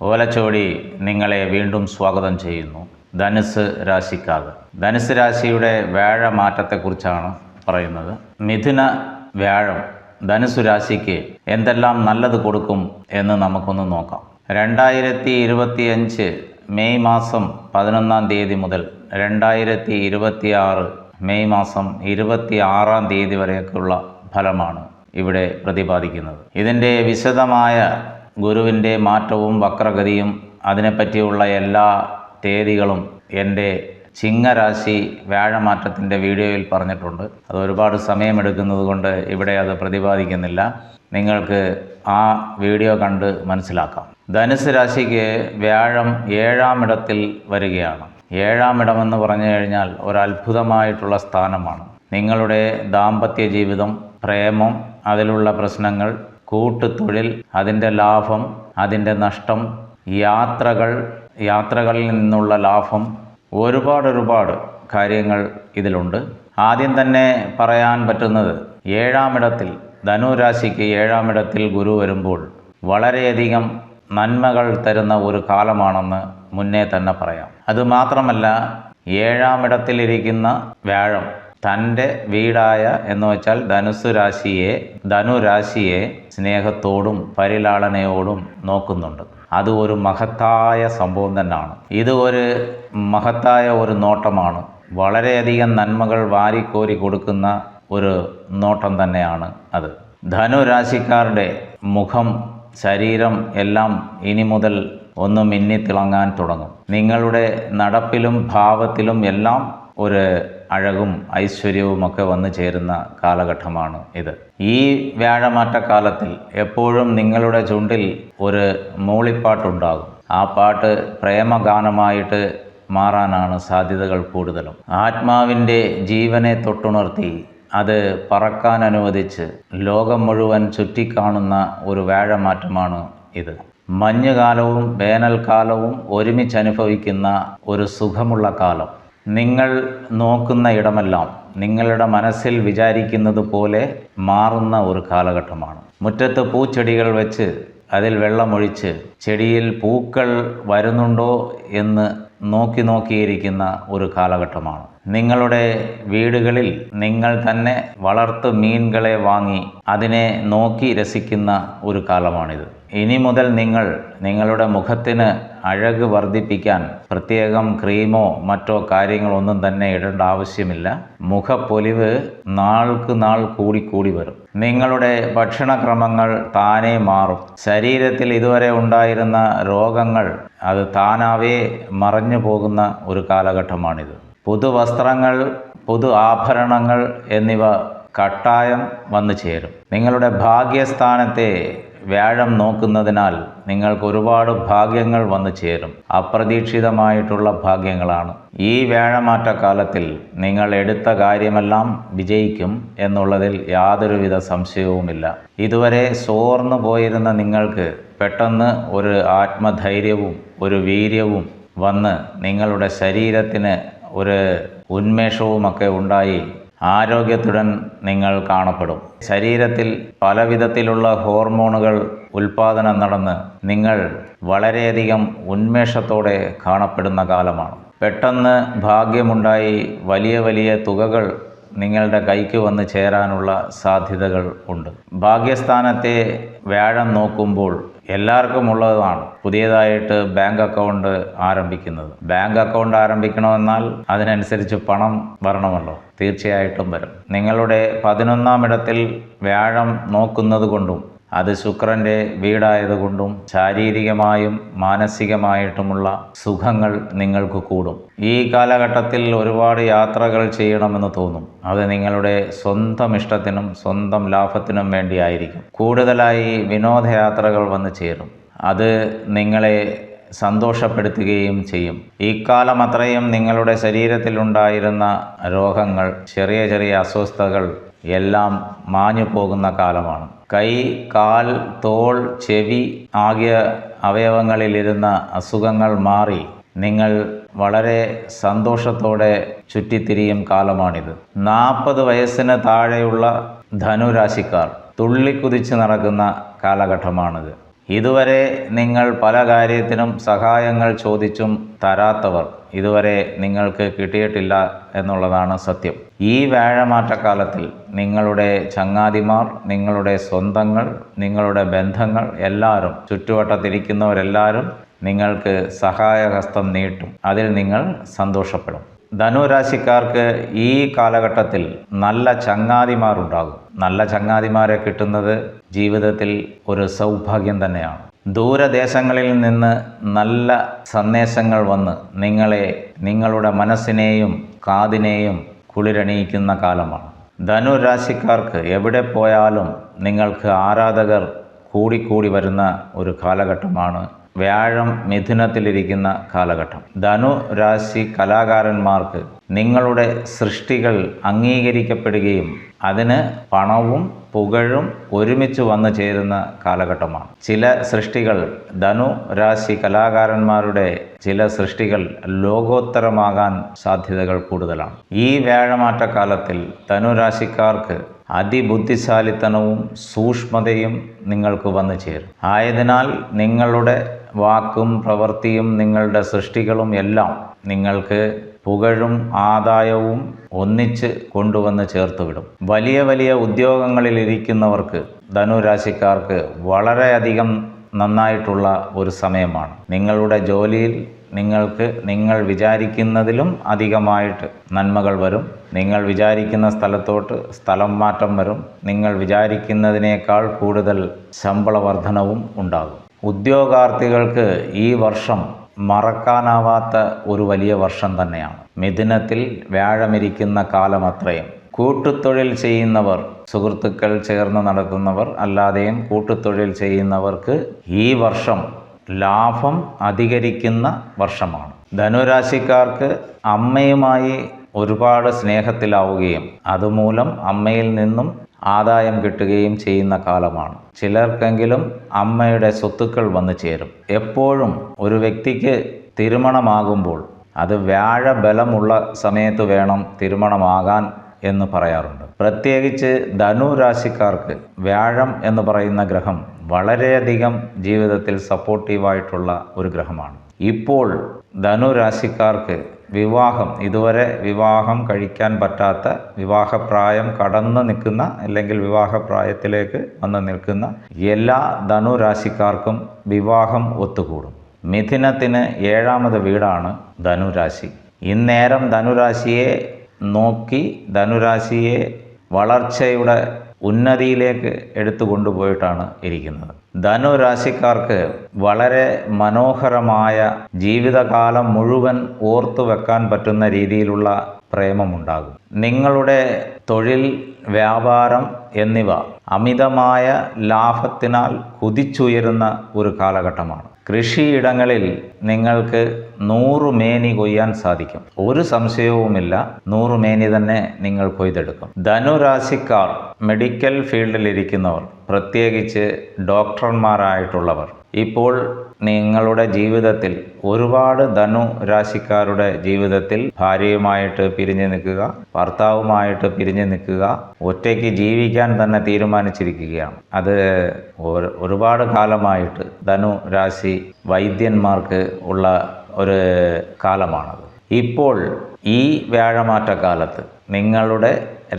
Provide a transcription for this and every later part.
ഓലച്ചോടി നിങ്ങളെ വീണ്ടും സ്വാഗതം ചെയ്യുന്നു. ധനുസ് രാശിക്കാർ. ധനുസ് രാശിയുടെ വ്യാഴ മാറ്റത്തെക്കുറിച്ചാണ് പറയുന്നത്. മിഥുന വ്യാഴം ധനുസു രാശിക്ക് എന്തെല്ലാം നല്ലത് കൊടുക്കും എന്ന് നമുക്കൊന്ന് നോക്കാം. രണ്ടായിരത്തി ഇരുപത്തി അഞ്ച് മെയ് മാസം പതിനൊന്നാം തീയതി മുതൽ രണ്ടായിരത്തി ഇരുപത്തി ആറ് മെയ് മാസം ഇരുപത്തി ആറാം തീയതി വരെയൊക്കെയുള്ള ഫലമാണ് ഇവിടെ പ്രതിപാദിക്കുന്നത്. ഇതിന്റെ വിശദമായ ഗുരുവിന്റെ മാറ്റവും വക്രഗതിയും അതിനെപ്പറ്റിയുള്ള എല്ലാ തീയതികളും എന്റെ ചിങ്ങരാശി വ്യാഴമാറ്റത്തിന്റെ വീഡിയോയിൽ പറഞ്ഞിട്ടുണ്ട്. അത് ഒരുപാട് സമയമെടുക്കുന്നത് കൊണ്ട് ഇവിടെ അത് പ്രതിപാദിക്കുന്നില്ല. നിങ്ങൾക്ക് ആ വീഡിയോ കണ്ട് മനസ്സിലാക്കാം. ധനുസ് രാശിക്ക് വ്യാഴം ഏഴാം ഇടത്തിൽ വരികയാണ്. ഏഴാം ഇടമെന്ന് പറഞ്ഞു കഴിഞ്ഞാൽ ഒരു അത്ഭുതമായിട്ടുള്ള സ്ഥാനമാണ്. നിങ്ങളുടെ ദാമ്പത്യ ജീവിതം പ്രേമം അതിലുള്ള പ്രശ്നങ്ങൾ കൂട്ടുതൊഴിൽ അതിന്റെ ലാഭം അതിന്റെ നഷ്ടം യാത്രകൾ യാത്രകളിൽ നിന്നുള്ള ലാഭം ഒരുപാട് ഒരുപാട് കാര്യങ്ങൾ ഇതിലുണ്ട്. ആദ്യം തന്നെ പറയാൻ പറ്റുന്നത് ഏഴാമിടത്തിൽ ധനുരാശിക്ക് ഏഴാമിടത്തിൽ ഗുരു വരുമ്പോൾ വളരെയധികം നന്മകൾ തരുന്ന ഒരു കാലമാണെന്ന് മുന്നേ തന്നെ പറയാം. അതുമാത്രമല്ല ഏഴാമിടത്തിലിരിക്കുന്ന വ്യാഴം തന്റെ വീടായ എന്ന് വെച്ചാൽ ധനുസ് രാശിയെ ധനുരാശിയെ സ്നേഹത്തോടും പരിലാളനയോടും നോക്കുന്നുണ്ട്. അത് ഒരു മഹത്തായ സംഭവം തന്നെയാണ്. ഇത് ഒരു മഹത്തായ ഒരു നോട്ടമാണ്. വളരെയധികം നന്മകൾ വാരിക്കോരി കൊടുക്കുന്ന ഒരു നോട്ടം തന്നെയാണ് അത്. ധനുരാശിക്കാരുടെ മുഖം ശരീരം എല്ലാം ഇനി മുതൽ ഒന്ന് മിന്നിത്തിളങ്ങാൻ തുടങ്ങും. നിങ്ങളുടെ നടപ്പിലും ഭാവത്തിലും എല്ലാം ഒരു അഴകും ഐശ്വര്യവും ഒക്കെ വന്നു ചേരുന്ന കാലഘട്ടമാണ് ഇത്. ഈ വ്യാഴമാറ്റക്കാലത്തിൽ എപ്പോഴും നിങ്ങളുടെ ചുണ്ടിൽ ഒരു മൂളിപ്പാട്ടുണ്ടാകും. ആ പാട്ട് പ്രേമഗാനമായിട്ട് മാറാനാണ് സാധ്യതകൾ കൂടുതലും. ആത്മാവിന്റെ ജീവനെ തൊട്ടുണർത്തി അത് പറക്കാൻ അനുവദിച്ച് ലോകം മുഴുവൻ ചുറ്റിക്കാണുന്ന ഒരു വ്യാഴമാറ്റമാണ് ഇത്. മഞ്ഞുകാലവും വേനൽക്കാലവും ഒരുമിച്ച് അനുഭവിക്കുന്ന ഒരു സുഖമുള്ള കാലം. നിങ്ങൾ നോക്കുന്ന ഇടമെല്ലാം നിങ്ങളുടെ മനസ്സിൽ വിചാരിക്കുന്നത് പോലെ മാറുന്ന ഒരു കാലഘട്ടമാണ്. മുറ്റത്ത് പൂച്ചെടികൾ വെച്ച് അതിൽ വെള്ളമൊഴിച്ച് ചെടിയിൽ പൂക്കൾ വരുന്നുണ്ടോ എന്ന് നോക്കി നോക്കിയിരിക്കുന്ന ഒരു കാലഘട്ടമാണ്. നിങ്ങളുടെ വീടുകളിൽ നിങ്ങൾ തന്നെ വളർത്തു മീനുകളെ വാങ്ങി അതിനെ നോക്കി രസിക്കുന്ന ഒരു കാലമാണിത്. ഇനി മുതൽ നിങ്ങൾ നിങ്ങളുടെ മുഖത്തിന് അഴക് വർദ്ധിപ്പിക്കാൻ പ്രത്യേകം ക്രീമോ മറ്റോ കാര്യങ്ങളൊന്നും തന്നെ ഇടേണ്ട ആവശ്യമില്ല. മുഖപ്പൊലിവ് നാൾക്ക് നാൾ കൂടി കൂടി വരും. നിങ്ങളുടെ ഭക്ഷണക്രമങ്ങൾ താനേ മാറും. ശരീരത്തിൽ ഇതുവരെ ഉണ്ടായിരുന്ന രോഗങ്ങൾ അത് താനാവേ മറഞ്ഞു പോകുന്ന ഒരു കാലഘട്ടമാണിത്. പുതുവസ്ത്രങ്ങൾ പുതു ആഭരണങ്ങൾ എന്നിവ കട്ടായം വന്നു ചേരും. നിങ്ങളുടെ ഭാഗ്യസ്ഥാനത്തെ വ്യാഴം നോക്കുന്നതിനാൽ നിങ്ങൾക്ക് ഒരുപാട് ഭാഗ്യങ്ങൾ വന്നു ചേരും. അപ്രതീക്ഷിതമായിട്ടുള്ള ഭാഗ്യങ്ങളാണ്. ഈ വ്യാഴമാറ്റക്കാലത്തിൽ നിങ്ങൾ എടുത്ത കാര്യമെല്ലാം വിജയിക്കും എന്നുള്ളതിൽ യാതൊരുവിധ സംശയവുമില്ല. ഇതുവരെ സോർന്നു പോയിരുന്ന നിങ്ങൾക്ക് പെട്ടെന്ന് ഒരു ആത്മധൈര്യവും ഒരു വീര്യവും വന്ന് നിങ്ങളുടെ ശരീരത്തിന് ഒരു ഉന്മേഷവുമൊക്കെ ഉണ്ടായി. ആരോഗ്യത്തുടൻ നിങ്ങൾ കാണപ്പെടും. ശരീരത്തിൽ പലവിധത്തിലുള്ള ഹോർമോണുകൾ ഉൽപാദനം നടന്ന് നിങ്ങൾ വളരെയധികം ഉന്മേഷത്തോടെ കാണപ്പെടുന്ന കാലമാണ്. പെട്ടെന്ന് ഭാഗ്യമുണ്ടായി വലിയ വലിയ തുകകൾ നിങ്ങളുടെ കൈക്ക് വന്ന് ചേരാനുള്ള സാധ്യതകൾ ഉണ്ട്. ഭാഗ്യസ്ഥാനത്തെ വ്യാഴം നോക്കുമ്പോൾ എല്ലാവർക്കും ഉള്ളതാണ് പുതിയതായിട്ട് ബാങ്ക് അക്കൗണ്ട് ആരംഭിക്കുന്നത്. ബാങ്ക് അക്കൗണ്ട് ആരംഭിക്കണമെന്നാൽ അതിനനുസരിച്ച് പണം വരണമല്ലോ. തീർച്ചയായിട്ടും വരും. നിങ്ങളുടെ പതിനൊന്നാം ഇടത്തിൽ വ്യാഴം നോക്കുന്നത് കൊണ്ടും അത് ശുക്രന്റെ വീടായതുകൊണ്ടും ശാരീരികമായും മാനസികമായിട്ടുമുള്ള സുഖങ്ങൾ നിങ്ങൾക്ക് കൂടും. ഈ കാലഘട്ടത്തിൽ ഒരുപാട് യാത്രകൾ ചെയ്യണമെന്ന് തോന്നും. അത് നിങ്ങളുടെ സ്വന്തം ഇഷ്ടത്തിനും സ്വന്തം ലാഭത്തിനും വേണ്ടിയായിരിക്കും. കൂടുതലായി വിനോദയാത്രകൾ വന്നു ചേരും. അത് നിങ്ങളെ സന്തോഷപ്പെടുത്തുകയും ചെയ്യും. ഈ കാലം അത്രയും നിങ്ങളുടെ ശരീരത്തിലുണ്ടായിരുന്ന രോഗങ്ങൾ ചെറിയ ചെറിയ അസ്വസ്ഥതകൾ എല്ലാം മാഞ്ഞു പോകുന്ന കാലമാണ്. കൈ കാൽ തോൾ ചെവി ആകിയ അവയവങ്ങളിലിരുന്ന അസുഖങ്ങൾ മാറി നിങ്ങൾ വളരെ സന്തോഷത്തോടെ ചുറ്റിത്തിരിയും കാലമാണിത്. നാൽപ്പത് വയസ്സിന് താഴെയുള്ള ധനുരാശിക്കാർ തുള്ളിക്കുതിച്ച് നടക്കുന്ന കാലഘട്ടമാണിത്. ഇതുവരെ നിങ്ങൾ പല കാര്യത്തിനും സഹായങ്ങൾ ചോദിച്ചും തരാത്തവർ ഇതുവരെ നിങ്ങൾക്ക് കിട്ടിയിട്ടില്ല എന്നുള്ളതാണ് സത്യം. ഈ വ്യാഴമാറ്റക്കാലത്തിൽ നിങ്ങളുടെ ചങ്ങാതിമാർ നിങ്ങളുടെ സ്വന്തങ്ങൾ നിങ്ങളുടെ ബന്ധങ്ങൾ എല്ലാവരും ചുറ്റുവട്ടത്തിരിക്കുന്നവരെല്ലാവരും നിങ്ങൾക്ക് സഹായഹസ്തം നീട്ടും. അതിൽ നിങ്ങൾ സന്തോഷപ്പെടും. ധനുരാശിക്കാർക്ക് ഈ കാലഘട്ടത്തിൽ നല്ല ചങ്ങാതിമാരുണ്ടാകും. നല്ല ചങ്ങാതിമാരെ കിട്ടുന്നത് ജീവിതത്തിൽ ഒരു സൗഭാഗ്യം തന്നെയാണ്. ദൂരദേശങ്ങളിൽ നിന്ന് നല്ല സന്ദേശങ്ങൾ വന്ന് നിങ്ങളെ നിങ്ങളുടെ മനസ്സിനെയും കാതിനെയും കുളിരണിയിക്കുന്ന കാലമാണ്. ധനുരാശിക്കാർക്ക് എവിടെ പോയാലും നിങ്ങൾക്ക് ആരാധകർ കൂടിക്കൂടി വരുന്ന ഒരു കാലഘട്ടമാണ്. വ്യാഴം മിഥുനത്തിലിരിക്കുന്ന കാലഘട്ടം. ധനു രാശി കലാകാരന്മാർക്ക് നിങ്ങളുടെ സൃഷ്ടികൾ അംഗീകരിക്കപ്പെടുകയും അതിന് പണവും പുകഴും ഒരുമിച്ച് വന്നു ചേരുന്ന കാലഘട്ടമാണ്. ചില സൃഷ്ടികൾ ധനു രാശി കലാകാരന്മാരുടെ ചില സൃഷ്ടികൾ ലോകോത്തരമാകാൻ സാധ്യതകൾ കൂടുതലാണ്. ഈ വ്യാഴമാറ്റ കാലത്തിൽ ധനുരാശിക്കാർക്ക് അതിബുദ്ധിശാലിത്തനവും സൂക്ഷ്മതയും നിങ്ങൾക്ക് വന്നു ചേരും. ആയതിനാൽ നിങ്ങളുടെ വാക്കും പ്രവൃത്തിയും നിങ്ങളുടെ സൃഷ്ടികളും എല്ലാം നിങ്ങൾക്ക് പുകഴും ആദായവും ഒന്നിച്ച് കൊണ്ടുവന്ന് ചേർത്തുവിടും. വലിയ വലിയ ഉദ്യോഗങ്ങളിൽ ഇരിക്കുന്നവർക്ക് ധനുരാശിക്കാർക്ക് വളരെയധികം നന്നായിട്ടുള്ള ഒരു സമയമാണ്. നിങ്ങളുടെ ജോലിയിൽ നിങ്ങൾക്ക് നിങ്ങൾ വിചാരിക്കുന്നതിലും അധികമായിട്ട് നന്മകൾ വരും. നിങ്ങൾ വിചാരിക്കുന്ന സ്ഥലത്തോട്ട് സ്ഥലം മാറ്റം വരും. നിങ്ങൾ വിചാരിക്കുന്നതിനേക്കാൾ കൂടുതൽ ശമ്പള വർധനവും ഉണ്ടാകും. ഉദ്യോഗാർത്ഥികൾക്ക് ഈ വർഷം മറക്കാനാവാത്ത ഒരു വലിയ വർഷം തന്നെയാണ്. മിഥുനത്തിൽ വ്യാഴമിരിക്കുന്ന കാലം അത്രയും. കൂട്ടുതൊഴിൽ ചെയ്യുന്നവർ സുഹൃത്തുക്കൾ ചേർന്ന് നടത്തുന്നവർ അല്ലാതെയും കൂട്ടുതൊഴിൽ ചെയ്യുന്നവർക്ക് ഈ വർഷം ലാഭം അധികരിക്കുന്ന വർഷമാണ്. ധനുരാശിക്കാർക്ക് അമ്മയുമായി ഒരുപാട് സ്നേഹത്തിലാവുകയും അതുമൂലം അമ്മയിൽ നിന്നും ആദായം കിട്ടുകയും ചെയ്യുന്ന കാലമാണ്. ചിലർക്കെങ്കിലും അമ്മയുടെ സ്വത്തുക്കൾ വന്നു ചേരും. എപ്പോഴും ഒരു വ്യക്തിക്ക് തിരുമണമാകുമ്പോൾ അത് വ്യാഴബലമുള്ള സമയത്ത് വേണം തിരുമണമാകാൻ എന്ന് പറയാറുണ്ട്. പ്രത്യേകിച്ച് ധനു രാശിക്കാർക്ക് വ്യാഴം എന്ന് പറയുന്ന ഗ്രഹം വളരെയധികം ജീവിതത്തിൽ സപ്പോർട്ടീവായിട്ടുള്ള ഒരു ഗ്രഹമാണ്. ഇപ്പോൾ ധനു രാശിക്കാർക്ക് വിവാഹം. ഇതുവരെ വിവാഹം കഴിക്കാൻ പറ്റാത്ത വിവാഹപ്രായം കടന്നു നിൽക്കുന്ന അല്ലെങ്കിൽ വിവാഹപ്രായത്തിലേക്ക് വന്ന് നിൽക്കുന്ന എല്ലാ ധനുരാശിക്കാർക്കും വിവാഹം ഒത്തുകൂടും. മിഥുനത്തിന് ഏഴാമത് വീടാണ് ധനുരാശി. ഇന്നേരം ധനുരാശിയെ നോക്കി ധനുരാശിയെ വളർച്ചയുടെ ഉന്നതിയിലേക്ക് എടുത്തു കൊണ്ടുപോയിട്ടാണ് ഇരിക്കുന്നത്. ധനുരാശിക്കാർക്ക് വളരെ മനോഹരമായ ജീവിതകാലം മുഴുവൻ ഓർത്തു വെക്കാൻ പറ്റുന്ന രീതിയിലുള്ള പ്രേമമുണ്ടാകും. നിങ്ങളുടെ തൊഴിൽ വ്യാപാരം എന്നിവ അമിതമായ ലാഭത്തിനാൽ കുതിച്ചുയരുന്ന ഒരു കാലഘട്ടമാണ്. കൃഷിയിടങ്ങളിൽ നിങ്ങൾക്ക് നൂറ് മേനി കൊയ്യാൻ സാധിക്കും. ഒരു സംശയവുമില്ല നൂറ് മേനി തന്നെ നിങ്ങൾ കൊയ്തെടുക്കും. ധനുരാശിക്കാർ മെഡിക്കൽ ഫീൽഡിലിരിക്കുന്നവർ പ്രത്യേകിച്ച് ഡോക്ടർമാരായിട്ടുള്ളവർ ഇപ്പോൾ നിങ്ങളുടെ ജീവിതത്തിൽ ഒരുപാട് ധനു രാശിക്കാരുടെ ജീവിതത്തിൽ ഭാര്യയുമായിട്ട് പിരിഞ്ഞു നിൽക്കുക ഭർത്താവുമായിട്ട് പിരിഞ്ഞു നിൽക്കുക ഒറ്റയ്ക്ക് ജീവിക്കാൻ തന്നെ തീരുമാനിച്ചിരിക്കുകയാണ്. അത് ഒരുപാട് കാലമായിട്ട് ധനു രാശി വൈദ്യന്മാർക്ക് ഉള്ള ഒരു കാലമാണത്. ഇപ്പോൾ ഈ വ്യാഴമാറ്റ കാലത്ത് നിങ്ങളുടെ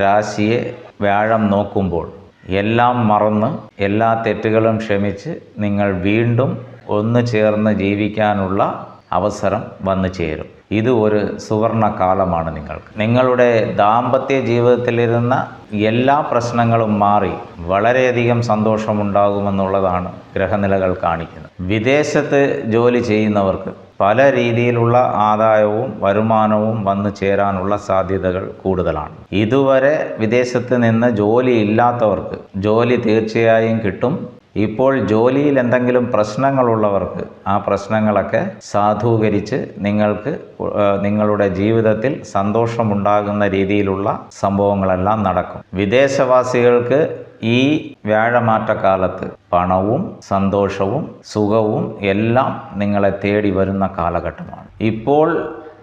രാശിയെ വ്യാഴം നോക്കുമ്പോൾ എല്ലാം മറന്ന് എല്ലാ തെറ്റുകളും ക്ഷമിച്ച് നിങ്ങൾ വീണ്ടും ഒന്ന് ചേർന്ന് ജീവിക്കാനുള്ള അവസരം വന്നു ചേരും. ഇത് ഒരു സുവർണ കാലമാണ് നിങ്ങൾക്ക്. നിങ്ങളുടെ ദാമ്പത്യ ജീവിതത്തിലിരുന്ന എല്ലാ പ്രശ്നങ്ങളും മാറി വളരെയധികം സന്തോഷമുണ്ടാകുമെന്നുള്ളതാണ് ഗ്രഹനിലകൾ കാണിക്കുന്നത്. വിദേശത്ത് ജോലി ചെയ്യുന്നവർക്ക് പല രീതിയിലുള്ള ആദായവും വരുമാനവും വന്നു ചേരാനുള്ള സാധ്യതകൾ കൂടുതലാണ്. ഇതുവരെ വിദേശത്ത് നിന്ന് ജോലി ഇല്ലാത്തവർക്ക് ജോലി തീർച്ചയായും കിട്ടും. ഇപ്പോൾ ജോലിയിൽ എന്തെങ്കിലും പ്രശ്നങ്ങളുള്ളവർക്ക് ആ പ്രശ്നങ്ങളൊക്കെ സാധൂകരിച്ച് നിങ്ങൾക്ക് നിങ്ങളുടെ ജീവിതത്തിൽ സന്തോഷമുണ്ടാകുന്ന രീതിയിലുള്ള സംഭവങ്ങളെല്ലാം നടക്കും. വിദേശവാസികൾക്ക് ഈ വ്യാഴമാറ്റക്കാലത്ത് പണവും സന്തോഷവും സുഖവും എല്ലാം നിങ്ങളെ തേടി വരുന്ന കാലഘട്ടമാണ്. ഇപ്പോൾ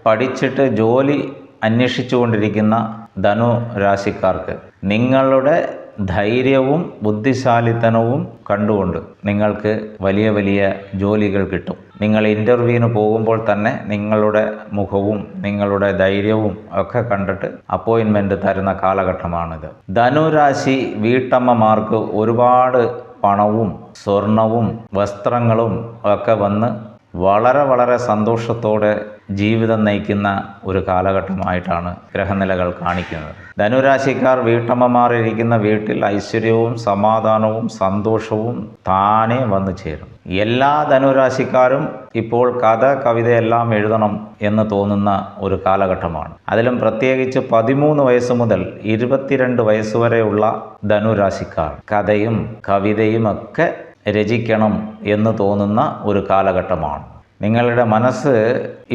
പഠിച്ചിട്ട് ജോലി അന്വേഷിച്ചുകൊണ്ടിരിക്കുന്ന ധനു രാശിക്കാർക്ക് നിങ്ങളുടെ ധൈര്യവും ബുദ്ധിശാലിത്തനവും കണ്ടുകൊണ്ട് നിങ്ങൾക്ക് വലിയ വലിയ ജോലികൾ കിട്ടും. നിങ്ങൾ ഇന്റർവ്യൂവിന് പോകുമ്പോൾ തന്നെ നിങ്ങളുടെ മുഖവും നിങ്ങളുടെ ധൈര്യവും ഒക്കെ കണ്ടിട്ട് അപ്പോയിൻമെന്റ് തരുന്ന കാലഘട്ടമാണിത്. ധനുരാശി വീട്ടമ്മമാർക്ക് ഒരുപാട് പണവും സ്വർണവും വസ്ത്രങ്ങളും ഒക്കെ വന്ന് വളരെ വളരെ സന്തോഷത്തോടെ ജീവിതം നയിക്കുന്ന ഒരു കാലഘട്ടമായിട്ടാണ് ഗ്രഹനിലകൾ കാണിക്കുന്നത്. ധനുരാശിക്കാർ വീട്ടമ്മമാർ ഇരിക്കുന്ന വീട്ടിൽ ഐശ്വര്യവും സമാധാനവും സന്തോഷവും താനെ വന്നു ചേരും. എല്ലാ ധനുരാശിക്കാരും ഇപ്പോൾ കഥ കവിതയെല്ലാം എഴുതണം എന്ന് തോന്നുന്ന ഒരു കാലഘട്ടമാണ്. അതിലും പ്രത്യേകിച്ച് പതിമൂന്ന് വയസ്സ് മുതൽ ഇരുപത്തിരണ്ട് വയസ്സ് വരെയുള്ള ധനുരാശിക്കാർ കഥയും കവിതയും ഒക്കെ രചിക്കണം എന്ന് തോന്നുന്ന ഒരു കാലഘട്ടമാണ്. നിങ്ങളുടെ മനസ്സ്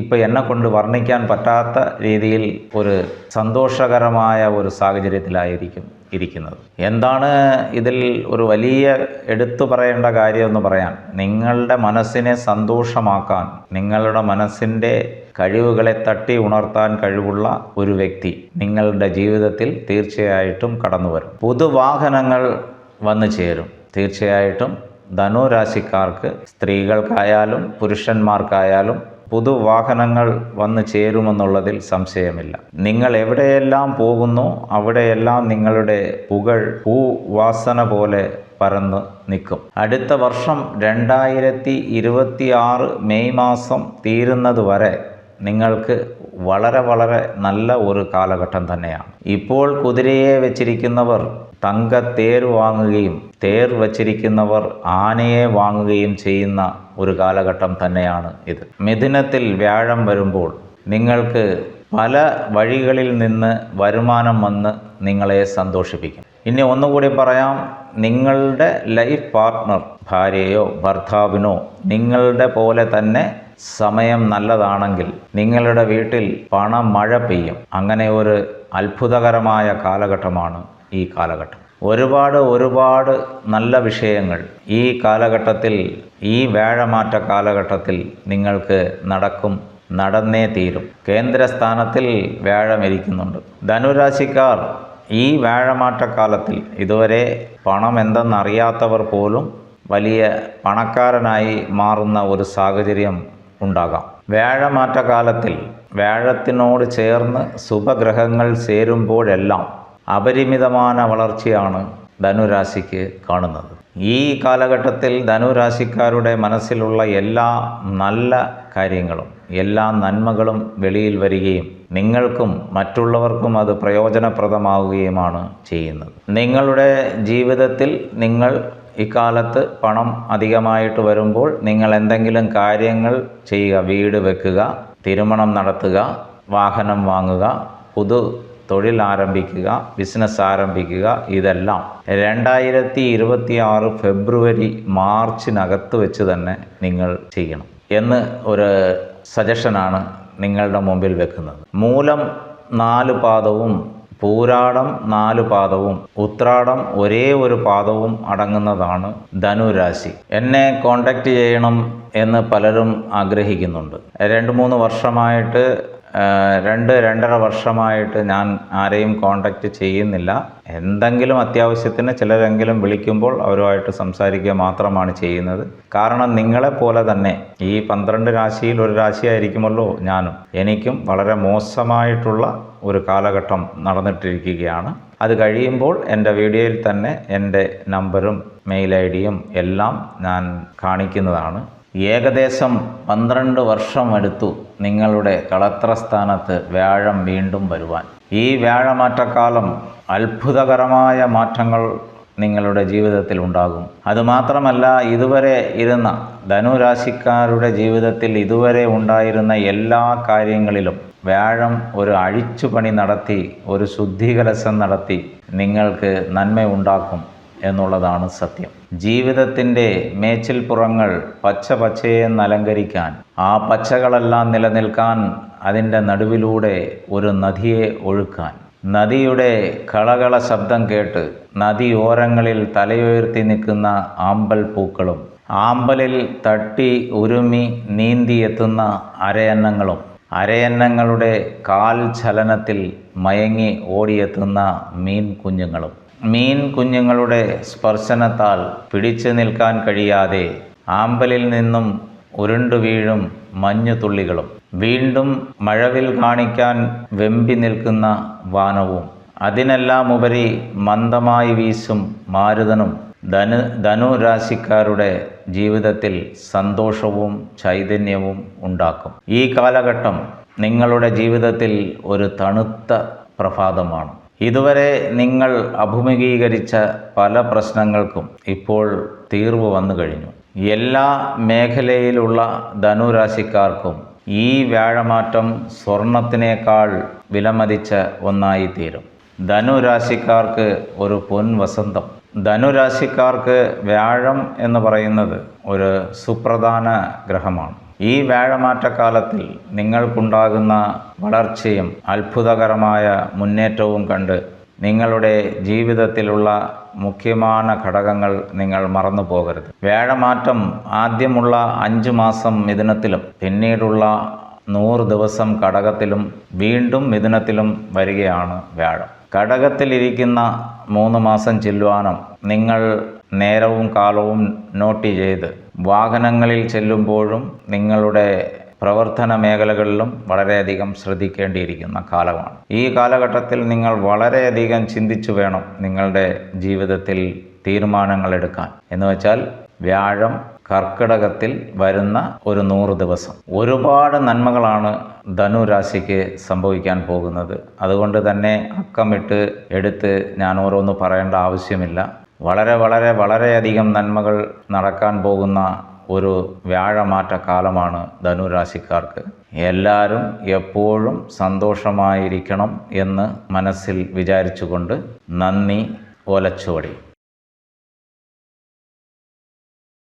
ഇപ്പോൾ എന്നെ കൊണ്ട് വർണിക്കാൻ പറ്റാത്ത രീതിയിൽ ഒരു സന്തോഷകരമായ ഒരു സാഹചര്യത്തിലായിരിക്കും ഇരിക്കുന്നത്. എന്താണ് ഇതിൽ ഒരു വലിയ എടുത്തു പറയേണ്ട കാര്യമെന്ന് പറയാൻ നിങ്ങളുടെ മനസ്സിനെ സന്തോഷമാക്കാൻ നിങ്ങളുടെ മനസ്സിന്റെ കഴിവുകളെ തട്ടി ഉണർത്താൻ കഴിവുള്ള ഒരു വ്യക്തി നിങ്ങളുടെ ജീവിതത്തിൽ തീർച്ചയായിട്ടും കടന്നു വരും പുതുവാഹനങ്ങൾ വന്നു ചേരും. തീർച്ചയായിട്ടും ധനുരാശിക്കാർക്ക് സ്ത്രീകൾക്കായാലും പുരുഷന്മാർക്കായാലും പുതുവാഹനങ്ങൾ വന്നു ചേരുമെന്നുള്ളതിൽ സംശയമില്ല. നിങ്ങൾ എവിടെയെല്ലാം പോകുന്നു അവിടെയെല്ലാം നിങ്ങളുടെ പുകഴ് പൂവാസന പോലെ പരന്ന് നിൽക്കും. അടുത്ത വർഷം രണ്ടായിരത്തി ഇരുപത്തി ആറ് മെയ് മാസം തീരുന്നതുവരെ നിങ്ങൾക്ക് വളരെ വളരെ നല്ല ഒരു കാലഘട്ടം തന്നെയാണ്. ഇപ്പോൾ കുതിരയെ വെച്ചിരിക്കുന്നവർ തേർ വാങ്ങുകയും തേർ വച്ചിരിക്കുന്നവർ ആനയെ വാങ്ങുകയും ചെയ്യുന്ന ഒരു കാലഘട്ടം തന്നെയാണ് ഇത്. മിഥുനത്തിൽ വ്യാഴം വരുമ്പോൾ നിങ്ങൾക്ക് പല വഴികളിൽ നിന്ന് വരുമാനം വന്ന് നിങ്ങളെ സന്തോഷിപ്പിക്കും. ഇനി ഒന്നുകൂടി പറയാം നിങ്ങളുടെ ലൈഫ് പാർട്ട്ണർ ഭാര്യയോ ഭർത്താവിനോ നിങ്ങളുടെ പോലെ തന്നെ സമയം നല്ലതാണെങ്കിൽ നിങ്ങളുടെ വീട്ടിൽ പണം മഴ പെയ്യും. അങ്ങനെ ഒരു അത്ഭുതകരമായ കാലഘട്ടമാണ് ഈ കാലഘട്ടം. ഒരുപാട് ഒരുപാട് നല്ല വിഷയങ്ങൾ ഈ കാലഘട്ടത്തിൽ ഈ വേഴമാറ്റ കാലഘട്ടത്തിൽ നിങ്ങൾക്ക് നടക്കും നടന്നേ തീരും. കേന്ദ്രസ്ഥാനത്തിൽ വ്യാഴമിരിക്കുന്നുണ്ട് ധനുരാശിക്കാർ ഈ വ്യാഴമാറ്റക്കാലത്തിൽ ഇതുവരെ പണം എന്തെന്നറിയാത്തവർ പോലും വലിയ പണക്കാരനായി മാറുന്ന ഒരു സാഹചര്യം ഉണ്ടാകാം. വ്യാഴമാറ്റകാലത്തിൽ വ്യാഴത്തിനോട് ചേർന്ന് ശുഭഗ്രഹങ്ങൾ ചേരുമ്പോഴെല്ലാം അപരിമിതമായ വളർച്ചയാണ് ധനുരാശിക്ക് കാണുന്നത്. ഈ കാലഘട്ടത്തിൽ ധനുരാശിക്കാരുടെ മനസ്സിലുള്ള എല്ലാ നല്ല കാര്യങ്ങളും എല്ലാ നന്മകളും വെളിയിൽ വരികയും നിങ്ങൾക്കും മറ്റുള്ളവർക്കും അത് പ്രയോജനപ്രദമാവുകയുമാണ് ചെയ്യുന്നത്. നിങ്ങളുടെ ജീവിതത്തിൽ നിങ്ങൾ ഇക്കാലത്ത് പണം അധികമായിട്ട് വരുമ്പോൾ നിങ്ങൾ എന്തെങ്കിലും കാര്യങ്ങൾ ചെയ്യുക വീട് വെക്കുക തിരുമണം നടത്തുക വാഹനം വാങ്ങുക പുതു തൊഴിൽ ആരംഭിക്കുക ബിസിനസ് ആരംഭിക്കുക ഇതെല്ലാം. രണ്ടായിരത്തി ഇരുപത്തി ആറ് ഫെബ്രുവരി മാർച്ചിനകത്ത് വെച്ച് തന്നെ നിങ്ങൾ ചെയ്യണം എന്ന് ഒരു സജഷനാണ് നിങ്ങളുടെ മുമ്പിൽ വെക്കുന്നത്. മൂലം നാല് പാദവും പൂരാടം നാല് പാദവും ഉത്രാടം ഒരേ ഒരു പാദവും അടങ്ങുന്നതാണ് ധനുരാശി. എന്നെ കോണ്ടാക്റ്റ് ചെയ്യണം എന്ന് പലരും ആഗ്രഹിക്കുന്നുണ്ട്. രണ്ട് മൂന്ന് വർഷമായിട്ട് രണ്ട് രണ്ടര വർഷമായിട്ട് ഞാൻ ആരെയും കോണ്ടാക്റ്റ് ചെയ്യുന്നില്ല. എന്തെങ്കിലും അത്യാവശ്യത്തിന് ചിലരെങ്കിലും വിളിക്കുമ്പോൾ അവരുമായിട്ട് സംസാരിക്കുക മാത്രമാണ് ചെയ്യുന്നത്. കാരണം നിങ്ങളെപ്പോലെ തന്നെ ഈ പന്ത്രണ്ട് രാശിയിൽ ഒരു രാശിയായിരിക്കുമല്ലോ ഞാനും. എനിക്കും വളരെ മോശമായിട്ടുള്ള ഒരു കാലഘട്ടം നടന്നിട്ടിരിക്കുകയാണ്. അത് കഴിയുമ്പോൾ എന്റെ വീഡിയോയിൽ തന്നെ എന്റെ നമ്പറും മെയിൽ ഐ ഡിയും എല്ലാം ഞാൻ കാണിക്കുന്നതാണ്. ഏകദേശം പന്ത്രണ്ട് വർഷം എടുത്തു നിങ്ങളുടെ കളത്രസ്ഥാനത്ത് വ്യാഴം വീണ്ടും വരുവാൻ. ഈ വ്യാഴമാറ്റക്കാലം അത്ഭുതകരമായ മാറ്റങ്ങൾ നിങ്ങളുടെ ജീവിതത്തിൽ ഉണ്ടാകും. അതുമാത്രമല്ല ഇതുവരെ ഇരുന്ന ധനുരാശിക്കാരുടെ ജീവിതത്തിൽ ഇതുവരെ ഉണ്ടായിരുന്ന എല്ലാ കാര്യങ്ങളിലും വ്യാഴം ഒരു അഴിച്ചുപണി നടത്തി ഒരു ശുദ്ധികലശം നടത്തി നിങ്ങൾക്ക് നന്മയുണ്ടാക്കും. എന്നുള്ളതാണ് സത്യം. ജീവിതത്തിന്റെ മേച്ചിൽപ്പുറങ്ങൾ പച്ച പച്ചയെ അലങ്കരിക്കാൻ ആ പച്ചകളെല്ലാം നിലനിൽക്കാൻ അതിന്റെ നടുവിലൂടെ ഒരു നദിയെ ഒഴുക്കാൻ. നദിയുടെ കളകള ശബ്ദം കേട്ട് നദിയോരങ്ങളിൽ തലയുയർത്തി നിൽക്കുന്ന ആമ്പൽ പൂക്കളും ആമ്പലിൽ തട്ടി ഉരുമി നീന്തിയെത്തുന്ന അരയന്നങ്ങളും അരയന്നങ്ങളുടെ കാൽ ചലനത്തിൽ മയങ്ങി ഓടിയെത്തുന്ന മീൻ കുഞ്ഞുങ്ങളും മീൻ കുഞ്ഞുങ്ങളുടെ സ്പർശനത്താൽ പിടിച്ചു നിൽക്കാൻ കഴിയാതെ ആമ്പലിൽ നിന്നും ഉരുണ്ടു വീഴും മഞ്ഞുതുള്ളികളും വീണ്ടും മഴവിൽ കാണിക്കാൻ വെമ്പി നിൽക്കുന്ന വാനവും. അതിനെല്ലാം ഉപരി മന്ദമായി വീശും മാരുതനും ധനു ധനുരാശിക്കാരുടെ ജീവിതത്തിൽ സന്തോഷവും ചൈതന്യവും ഉണ്ടാക്കും. ഈ കാലഘട്ടം നിങ്ങളുടെ ജീവിതത്തിൽ ഒരു തണുത്ത പ്രഭാതമാണ്. ഇതുവരെ നിങ്ങൾ അഭിമുഖീകരിച്ച പല പ്രശ്നങ്ങൾക്കും ഇപ്പോൾ തീർവ് വന്നു കഴിഞ്ഞു. എല്ലാ മേഖലയിലുള്ള ധനുരാശിക്കാർക്കും ഈ വ്യാഴമാറ്റം സ്വർണത്തിനേക്കാൾ വിലമതിച്ച ഒന്നായി തീരും ധനുരാശിക്കാർക്ക് ഒരു പൊൻവസന്തം. ധനുരാശിക്കാർക്ക് വ്യാഴം എന്ന് പറയുന്നത് ഒരു സുപ്രധാന ഗ്രഹമാണ്. ഈ വ്യാഴമാറ്റക്കാലത്തിൽ നിങ്ങൾക്കുണ്ടാകുന്ന വളർച്ചയും അത്ഭുതകരമായ മുന്നേറ്റവും കണ്ട് നിങ്ങളുടെ ജീവിതത്തിലുള്ള മുഖ്യமான ഘടകങ്ങൾ നിങ്ങൾ മറന്നു പോകരുത് വ്യാഴമാറ്റം ആദ്യമുള്ള അഞ്ച് മാസം മിഥുനത്തിലും പിന്നീടുള്ള നൂറ് ദിവസം കടകത്തിലും വീണ്ടും മിഥുനത്തിലും വരികയാണ് വ്യാഴം. കടകത്തിലിരിക്കുന്ന മൂന്ന് മാസം ചെല്ലുവാനും നിങ്ങൾ നേരവും കാലവും നോട്ട് ചെയ്ത് വാഹനങ്ങളിൽ ചെല്ലുമ്പോഴും നിങ്ങളുടെ പ്രവർത്തന മേഖലകളിലും വളരെയധികം ശ്രദ്ധിക്കേണ്ടിയിരിക്കുന്ന കാലമാണ്. ഈ കാലഘട്ടത്തിൽ നിങ്ങൾ വളരെയധികം ചിന്തിച്ചു വേണം നിങ്ങളുടെ ജീവിതത്തിൽ തീരുമാനങ്ങൾ എടുക്കാൻ. എന്ന് വെച്ചാൽ വ്യാഴം കർക്കിടകത്തിൽ വരുന്ന ഒരു നൂറ് ദിവസം. ഒരുപാട് നന്മകളാണ് ധനുരാശിക്ക് സംഭവിക്കാൻ പോകുന്നത്. അതുകൊണ്ട് തന്നെ അക്കമിട്ട് എടുത്ത് ഞാൻ ഓരോന്ന് പറയേണ്ട ആവശ്യമില്ല. വളരെ വളരെ വളരെയധികം നന്മകൾ നടക്കാൻ പോകുന്ന ഒരു വ്യാഴമാറ്റ കാലമാണ് ധനുരാശിക്കാർക്ക്. എല്ലാവരും എപ്പോഴും സന്തോഷമായിരിക്കണം എന്ന് മനസ്സിൽ വിചാരിച്ചുകൊണ്ട് നന്ദി ഓലച്ചുവടി